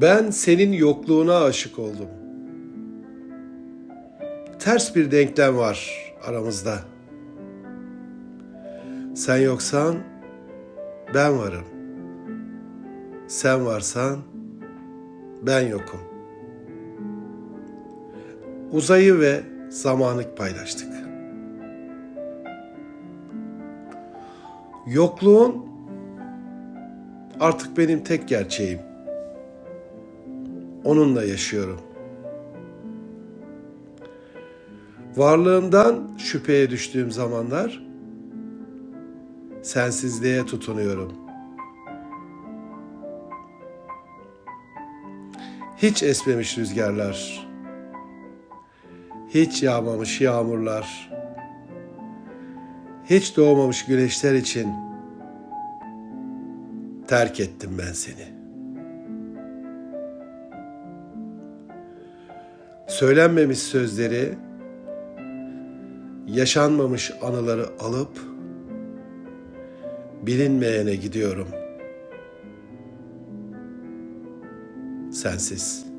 Ben senin yokluğuna aşık oldum. Ters bir denklem var aramızda. Sen yoksan ben varım. Sen varsan ben yokum. Uzayı ve zamanı paylaştık. Yokluğun artık benim tek gerçeğim. Onunla yaşıyorum. Varlığımdan şüpheye düştüğüm zamanlar sensizliğe tutunuyorum. Hiç esmemiş rüzgarlar, hiç yağmamış yağmurlar, hiç doğmamış güneşler için terk ettim ben seni. Söylenmemiş sözleri, yaşanmamış anıları alıp bilinmeyene gidiyorum. Sensiz.